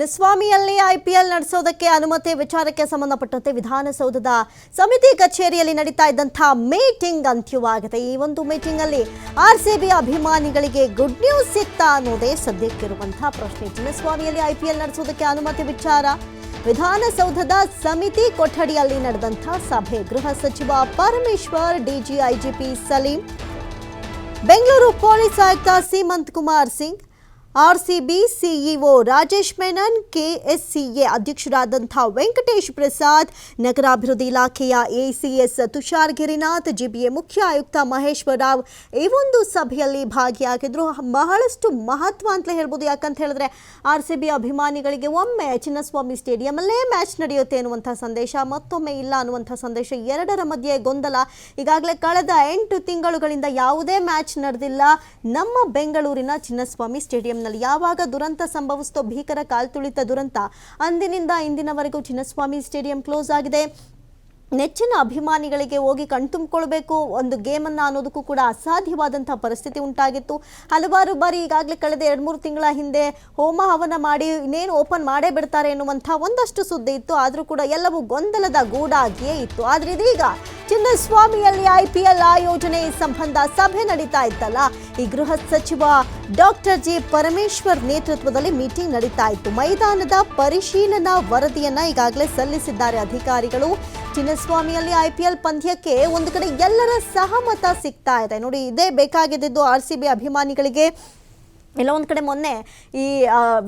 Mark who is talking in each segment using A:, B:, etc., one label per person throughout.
A: ನಿಸ್ವಾಮಿಯಲ್ಲಿ IPL ನಡೆಸೋದಕ್ಕೆ ಅನುಮತಿ ವಿಚಾರಕ್ಕೆ ಸಂಬಂಧಪಟ್ಟಂತೆ ವಿಧಾನಸೌಧದ ಸಮಿತಿ ಕಚೇರಿಯಲ್ಲಿ ನಡೀತಾ ಇದ್ದಂತಹ ಮೀಟಿಂಗ್ ಅಂತ್ಯವಾಗಿದೆ. ಈ ಒಂದು ಮೀಟಿಂಗ್ ಅಲ್ಲಿ ಆರ್ಸಿಬಿ ಅಭಿಮಾನಿಗಳಿಗೆ ಗುಡ್ ನ್ಯೂಸ್ ಸಿಗ್ತಾ ಅನ್ನೋದೇ ಸದ್ಯಕ್ಕಿರುವಂತಹ ಪ್ರಶ್ನೆ. ಚಿನ್ನಸ್ವಾಮಿಯಲ್ಲಿ ಐಪಿಎಲ್ ನಡೆಸೋದಕ್ಕೆ ಅನುಮತಿ ವಿಚಾರ, ವಿಧಾನಸೌಧದ ಸಮಿತಿ ಕೊಠಡಿಯಲ್ಲಿ ನಡೆದಂತಹ ಸಭೆ. ಗೃಹ ಸಚಿವ Parameshwar DG IGP Saleem, Bengaluru police ಆಯುಕ್ತ Seemant Kumar Singh RCB CEO Rajesh Menon, KSCA ಅಧ್ಯಕ್ಷರಾದಂಥ ವೆಂಕಟೇಶ್ ಪ್ರಸಾದ್, ನಗರಾಭಿವೃದ್ಧಿ ಇಲಾಖೆಯ ಎಸಿಎಸ್ ತುಷಾರ್ ಗಿರಿನಾಥ್, ಜಿಬಿಎ ಮುಖ್ಯ ಆಯುಕ್ತ ಮಹೇಶ್ವರ ರಾವ್ ಈ ಒಂದು ಸಭೆಯಲ್ಲಿ ಭಾಗಿಯಾಗಿದ್ರು. ಬಹಳಷ್ಟು ಮಹತ್ವ ಅಂತಲೇ ಹೇಳ್ಬೋದು. ಯಾಕಂತ ಹೇಳಿದ್ರೆ ಆರ್ ಸಿ ಬಿ ಅಭಿಮಾನಿಗಳಿಗೆ ಒಮ್ಮೆ ಚಿನ್ನಸ್ವಾಮಿ ಸ್ಟೇಡಿಯಮಲ್ಲೇ ಮ್ಯಾಚ್ ನಡೆಯುತ್ತೆ ಅನ್ನುವಂಥ ಸಂದೇಶ, ಮತ್ತೊಮ್ಮೆ ಇಲ್ಲ ಅನ್ನುವಂಥ ಸಂದೇಶ ಎರಡರ ಮಧ್ಯೆ ಗೊಂದಲ. ಈಗಾಗಲೇ ಕಳೆದ ಎಂಟು ತಿಂಗಳುಗಳಿಂದ ಯಾವುದೇ ಮ್ಯಾಚ್ ನಡೆದಿಲ್ಲ. ನಮ್ಮ ಬೆಂಗಳೂರಿನ ಚಿನ್ನಸ್ವಾಮಿ ಸ್ಟೇಡಿಯಂನಲ್ಲಿ ಯಾವಾಗ ದುರಂತ ಸಂಭವಿಸ್ತೋ ಭೀಕರ ಕಾಲ್ತುಳಿತ ದುರಂತ ಅಂದಿನಿಂದ ಇಂದಿನವರೆಗೂ ಚಿನ್ನಸ್ವಾಮಿ ಸ್ಟೇಡಿಯಂ ಕ್ಲೋಸ್ ಆಗಿದೆ. ನೆಚ್ಚಿನ ಅಭಿಮಾನಿಗಳಿಗೆ ಹೋಗಿ ಕಣ್ತುಂಬಿಕೊಳ್ಬೇಕು ಒಂದು ಗೇಮನ್ನು ಅನ್ನೋದಕ್ಕೂ ಕೂಡ ಅಸಾಧ್ಯವಾದಂಥ ಪರಿಸ್ಥಿತಿ ಉಂಟಾಗಿತ್ತು. ಹಲವಾರು ಬಾರಿ ಈಗಾಗಲೇ ಕಳೆದ ಎರಡು ಮೂರು ತಿಂಗಳ ಹಿಂದೆ ಹೋಮ ಹವನ ಮಾಡಿ ಇನ್ನೇನು ಓಪನ್ ಮಾಡೇ ಬಿಡ್ತಾರೆ ಎನ್ನುವಂಥ ಒಂದಷ್ಟು ಸುದ್ದಿ ಇತ್ತು. ಆದರೂ ಕೂಡ ಎಲ್ಲವೂ ಗೊಂದಲದ ಗೂಡಾಗಿಯೇ ಇತ್ತು. ಆದರೆ ಇದೀಗ ಚಿನ್ನಸ್ವಾಮಿಯಲ್ಲಿ ಐ ಪಿ ಎಲ್ ಆಯೋಜನೆ ಸಂಬಂಧ ಸಭೆ ನಡೀತಾ ಇತ್ತಲ್ಲ. ಈ ಗೃಹ ಸಚಿವ ಡಾಕ್ಟರ್ ಜಿ ಪರಮೇಶ್ವರ್ ನೇತೃತ್ವದಲ್ಲಿ ಮೀಟಿಂಗ್ ನಡೀತಾ ಇತ್ತು ಮೈದಾನದ ಪರಿಶೀಲನಾ ವರದಿಯನ್ನ ಈಗಾಗಲೇ ಸಲ್ಲಿಸಿದ್ದಾರೆ ಅಧಿಕಾರಿಗಳು. ಚಿನ್ನಸ್ವಾಮಿಯಲ್ಲಿ ಐಪಿಎಲ್ ಪಂದ್ಯಕ್ಕೆ ಒಂದು ಕಡೆ ಎಲ್ಲರ ಸಹಮತ ಸಿಗ್ತಾ ಇದೆ. ನೋಡಿ, ಇದೇ ಬೇಕಾಗಿದ್ದು ಆರ್ ಸಿ ಬಿ ಅಭಿಮಾನಿಗಳಿಗೆ ಎಲ್ಲ ಒಂದು ಕಡೆ ಮೊನ್ನೆ ಈ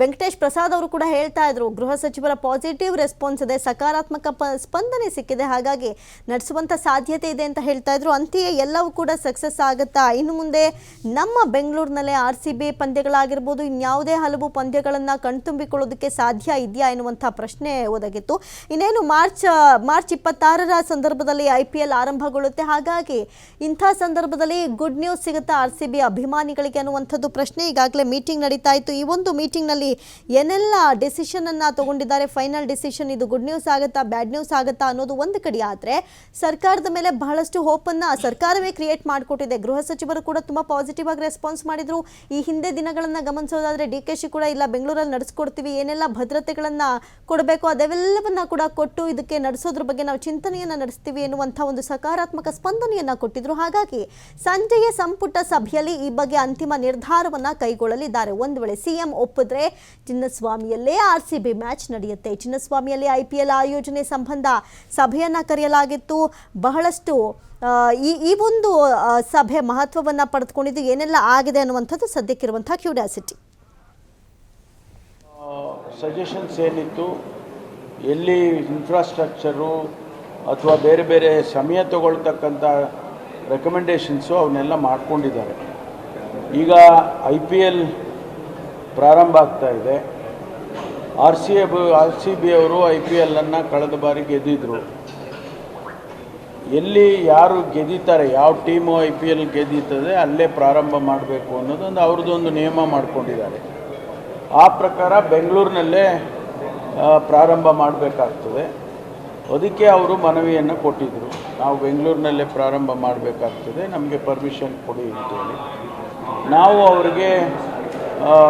A: ವೆಂಕಟೇಶ್ ಪ್ರಸಾದ್ ಅವರು ಕೂಡ ಹೇಳ್ತಾ ಇದ್ರು, ಗೃಹ ಸಚಿವರ ಪಾಸಿಟಿವ್ ರೆಸ್ಪಾನ್ಸ್ ಇದೆ, ಸಕಾರಾತ್ಮಕ ಪ, ಸ್ಪಂದನೆ ಸಿಕ್ಕಿದೆ, ಹಾಗಾಗಿ ನಡೆಸುವಂಥ ಸಾಧ್ಯತೆ ಇದೆ ಅಂತ ಹೇಳ್ತಾ ಇದ್ರು. ಅಂತೆಯೇ ಎಲ್ಲವೂ ಕೂಡ ಸಕ್ಸಸ್ ಆಗುತ್ತಾ? ಇನ್ನು ಮುಂದೆ ನಮ್ಮ ಬೆಂಗಳೂರಿನಲ್ಲೇ ಆರ್ ಸಿ ಬಿ ಪಂದ್ಯಗಳಾಗಿರ್ಬೋದು, ಇನ್ಯಾವುದೇ ಹಲವು ಪಂದ್ಯಗಳನ್ನು ಕಣ್ತುಂಬಿಕೊಳ್ಳೋದಕ್ಕೆ ಸಾಧ್ಯ ಇದೆಯಾ ಎನ್ನುವಂಥ ಪ್ರಶ್ನೆ ಒದಗಿತ್ತು. ಇನ್ನೇನು, ಮಾರ್ಚ್ ಮಾರ್ಚ್ ಇಪ್ಪತ್ತಾರರ ಸಂದರ್ಭದಲ್ಲಿ ಐ ಪಿ ಎಲ್ ಆರಂಭಗೊಳ್ಳುತ್ತೆ. ಹಾಗಾಗಿ ಇಂಥ ಸಂದರ್ಭದಲ್ಲಿ ಗುಡ್ ನ್ಯೂಸ್ ಸಿಗುತ್ತಾ ಆರ್ ಸಿ ಬಿ ಅಭಿಮಾನಿಗಳಿಗೆ ಅನ್ನುವಂಥದ್ದು ಪ್ರಶ್ನೆ? ಈಗಾಗಲೇ ಮೀಟಿಂಗ್ ನಡೀತಾ ಇತ್ತು ಈ ಒಂದು ಮೀಟಿಂಗ್ನಲ್ಲಿ ಏನೆಲ್ಲ ಡಿಸಿಷನ್ ಅನ್ನ ತಗೊಂಡಿದ್ದಾರೆ? ಫೈನಲ್ ಡಿಸಿಷನ್ ಇದು ಗುಡ್ ನ್ಯೂಸ್ ಆಗುತ್ತಾ ಬ್ಯಾಡ್ ನ್ಯೂಸ್ ಆಗುತ್ತಾ ಅನ್ನೋದು ಒಂದು ಕಡೆ ಆದರೆ ಸರ್ಕಾರದ ಮೇಲೆ ಬಹಳಷ್ಟು ಹೋಪನ್ನು ಸರ್ಕಾರವೇ ಕ್ರಿಯೇಟ್ ಮಾಡಿಕೊಟ್ಟಿದೆ. ಗೃಹ ಸಚಿವರು ಕೂಡ ತುಂಬ ಪಾಸಿಟಿವ್ ಆಗಿ ರೆಸ್ಪಾನ್ಸ್ ಮಾಡಿದ್ರು. ಈ ಹಿಂದೆ ದಿನಗಳನ್ನು ಗಮನಿಸೋದಾದ್ರೆ ಡಿ ಕೆ ಶಿ ಕೂಡ ಇಲ್ಲ, ಬೆಂಗಳೂರಲ್ಲಿ ನಡೆಸ್ಕೊಡ್ತೀವಿ, ಏನೆಲ್ಲ ಭದ್ರತೆಗಳನ್ನು ಕೊಡಬೇಕು, ಅದೆಲ್ಲವನ್ನ ಕೂಡ ಕೊಟ್ಟು ಇದಕ್ಕೆ ನಡೆಸೋದ್ರ ಬಗ್ಗೆ ನಾವು ಚಿಂತನೆಯನ್ನು ನಡೆಸ್ತೀವಿ ಎನ್ನುವಂಥ ಒಂದು ಸಕಾರಾತ್ಮಕ ಸ್ಪಂದನೆಯನ್ನು ಕೊಟ್ಟಿದ್ರು. ಹಾಗಾಗಿ ಸಂಜೆಯ ಸಂಪುಟ ಸಭೆಯಲ್ಲಿ ಈ ಬಗ್ಗೆ ಅಂತಿಮ ನಿರ್ಧಾರವನ್ನ ಕೈಗೊಳ್ಳಲಿದ್ದಾರೆ ಒಂದು ವೇಳೆ ಸಿಎಂ ಒಪ್ಪಿದ್ರೆ ಚಿನ್ನಸ್ವಾಮಿಯಲ್ಲೇ ಆರ್ ಸಿ ಮ್ಯಾಚ್ ನಡೆಯುತ್ತೆ. ಚಿನ್ನಸ್ವಾಮಿಯಲ್ಲಿ ಐ ಪಿ ಎಲ್ ಆಯೋಜನೆ ಸಂಬಂಧ ಸಭೆಯನ್ನ ಕರೆಯಲಾಗಿತ್ತು. ಬಹಳಷ್ಟು ಈ ಈ ಒಂದು ಸಭೆ ಮಹತ್ವವನ್ನ ಪಡೆದುಕೊಂಡಿದ್ದು ಏನೆಲ್ಲ ಆಗಿದೆ ಅನ್ನುವಂಥದ್ದು ಸದ್ಯಕ್ಕಿರುವಂಥ ಕ್ಯೂರಿಯಾಸಿಟಿ.
B: ಸಜೆಷನ್ಸ್ ಏನಿತ್ತು? ಎಲ್ಲಿ ಇನ್ಫ್ರಾಸ್ಟ್ರಕ್ಚರು ಅಥವಾ ಬೇರೆ ಬೇರೆ ಸಮಯ ತಗೊಳ್ತಕ್ಕಂಥ ರೆಕಮೆಂಡೇಷನ್ಸು ಅವನ್ನೆಲ್ಲ ಮಾಡ್ಕೊಂಡಿದ್ದಾರೆ. ಈಗ ಐ ಪಿ ಎಲ್ ಪ್ರಾರಂಭ ಆಗ್ತಾ ಇದೆ. R C A R C B ಅವರು ಐ ಪಿ ಎಲ್ಲನ್ನು ಕಳೆದ ಬಾರಿ ಗೆದ್ದಿದ್ರು. ಎಲ್ಲಿ ಯಾರು ಗೆದ್ದಿತಾರೆ ಯಾವ ಟೀಮು ಐ ಪಿ ಎಲ್ ಗೆದ್ದಿತ್ತದೆ ಅಲ್ಲೇ ಪ್ರಾರಂಭ ಮಾಡಬೇಕು ಅನ್ನೋದೊಂದು ಅವ್ರದ್ದೊಂದು ನಿಯಮ ಮಾಡಿಕೊಂಡಿದ್ದಾರೆ. ಆ ಪ್ರಕಾರ ಬೆಂಗಳೂರಿನಲ್ಲೇ ಪ್ರಾರಂಭ ಮಾಡಬೇಕಾಗ್ತದೆ. ಅದಕ್ಕೆ ಅವರು ಮನವಿಯನ್ನು ಕೊಟ್ಟಿದ್ದರು ನಾವು ಬೆಂಗಳೂರಿನಲ್ಲೇ ಪ್ರಾರಂಭ ಮಾಡಬೇಕಾಗ್ತದೆ. ನಮಗೆ ಪರ್ಮಿಷನ್ ಕೊಡಿ ಅಂತೇಳಿ. ನಾವು ಅವರಿಗೆ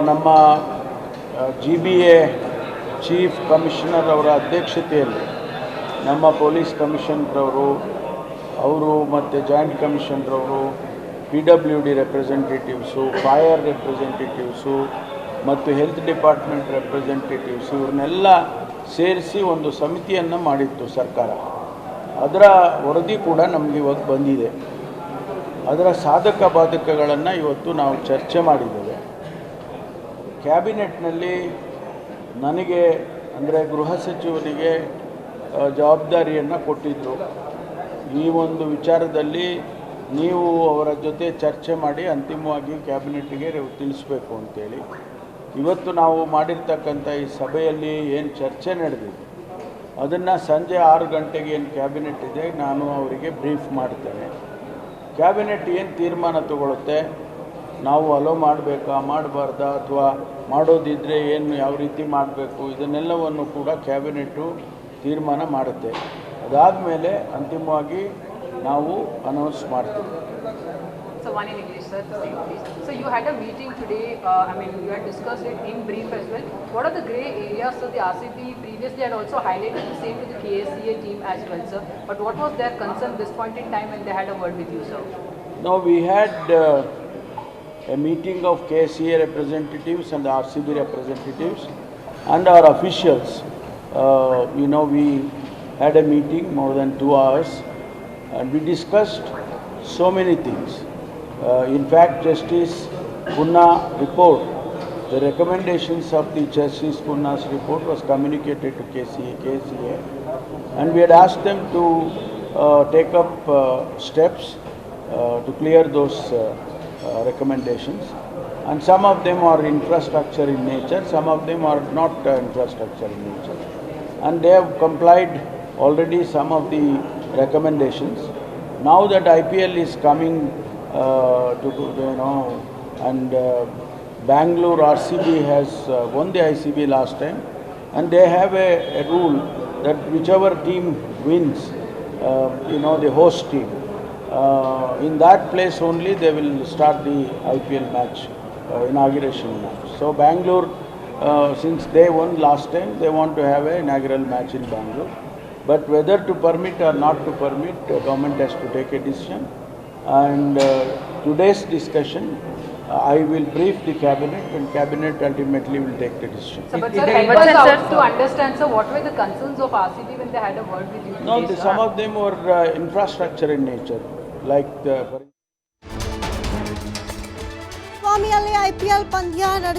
B: ನಮ್ಮ G B A chief commissioner ಅವರ ಅಧ್ಯಕ್ಷತೆಯಲ್ಲಿ, ನಮ್ಮ ಪೊಲೀಸ್ ಕಮಿಷನರವರು ಅವರು ಮತ್ತು joint ಕಮಿಷನರವರು P W D representatives fire representatives ಮತ್ತು ಹೆಲ್ತ್ ಡಿಪಾರ್ಟ್ಮೆಂಟ್ ರೆಪ್ರೆಸೆಂಟೇಟಿವ್ಸ್ ಇವ್ರನ್ನೆಲ್ಲ ಸೇರಿಸಿ ಒಂದು ಸಮಿತಿಯನ್ನು ಮಾಡಿತ್ತು ಸರ್ಕಾರ. ಅದರ ವರದಿ ಕೂಡ ನಮಗೆ ಇವತ್ತು ಬಂದಿದೆ. ಅದರ ಸಾಧಕ ಬಾಧಕಗಳನ್ನು ಇವತ್ತು ನಾವು ಚರ್ಚೆ ಮಾಡಿದ್ದೇವೆ. ಕ್ಯಾಬಿನೆಟ್ನಲ್ಲಿ ನನಗೆ, ಅಂದರೆ ಗೃಹ ಸಚಿವರಿಗೆ ಜವಾಬ್ದಾರಿಯನ್ನು ಕೊಟ್ಟಿದ್ದರು ಈ ಒಂದು ವಿಚಾರದಲ್ಲಿ ನೀವು ಅವರ ಜೊತೆ ಚರ್ಚೆ ಮಾಡಿ ಅಂತಿಮವಾಗಿ ಕ್ಯಾಬಿನೆಟ್ಗೆ ತಿಳಿಸ್ಬೇಕು ಅಂತೇಳಿ. ಇವತ್ತು ನಾವು ಮಾಡಿರ್ತಕ್ಕಂಥ ಈ ಸಭೆಯಲ್ಲಿ ಏನು ಚರ್ಚೆ ನಡೆದಿದೆ, ಅದನ್ನು ಸಂಜೆ ಆರು ಗಂಟೆಗೆ ಏನು ಕ್ಯಾಬಿನೆಟ್ ಇದೆ, ನಾನು ಅವರಿಗೆ ಬ್ರೀಫ್ ಮಾಡ್ತೇನೆ. ಕ್ಯಾಬಿನೆಟ್ ಏನು ತೀರ್ಮಾನ ತಗೊಳುತ್ತೆ? ನಾವು ಅಲೋ ಮಾಡಬೇಕಾ, ಮಾಡಬಾರ್ದಾ? ಅಥವಾ ಮಾಡೋದಿದ್ದರೆ ಏನು ಯಾವ ರೀತಿ ಮಾಡಬೇಕು? ಇದನ್ನೆಲ್ಲವನ್ನು ಕೂಡ ಕ್ಯಾಬಿನೆಟ್ಟು ತೀರ್ಮಾನ ಮಾಡುತ್ತೆ. ಅದಾದ ಮೇಲೆ ಅಂತಿಮವಾಗಿ ನಾವು ಅನೌನ್ಸ್ ಮಾಡ್ತೀವಿ.
C: So one in English, sir. So you had a meeting today. Uh, I mean, you had discussed it in brief as well. What are the grey areas? So the RCB previously had also highlighted the same to the KSCA team as well, sir. But what was their concern this point in time when they had a word with you, sir?
B: Now, we had uh, a meeting of KCA representatives and the RCB representatives and our officials. Uh, you know, we had a meeting more than two hours and we discussed so many things. Uh, in fact, Justice Punna report, the recommendations of the Justice Punna's report was communicated to KCA, KCA and we had asked them to uh, take up uh, steps to clear those recommendations. And some of them are infrastructure in nature, some of them are not uh, infrastructure in nature. And they have complied already some of the recommendations. Now that IPL is coming to, to, you know, and uh, Bangalore RCB has uh, won the ICB last time, and they have a, a rule that whichever team wins, uh, you know, the host team, uh, in that place only they will start the IPL match, uh, inauguration match. So Bangalore, uh, since they won last time, they want to have an inaugural match in Bangalore. But whether to permit or not to permit, the government has to take a decision. And uh, today's discussion, uh, I will brief the cabinet, and cabinet ultimately will take the decision.
C: So, but
D: Is
C: sir,
D: there
C: help us
D: any-
C: out to understand, sir, what were the concerns of RCB when they had a word with you
B: No,
C: today,
B: the,
C: sir?
B: some of them were uh, infrastructure in nature, like the.
A: ಸ್ವಾಮಿಯಲ್ಲಿ IPL ಪಂದ್ಯ ನಡೆಸ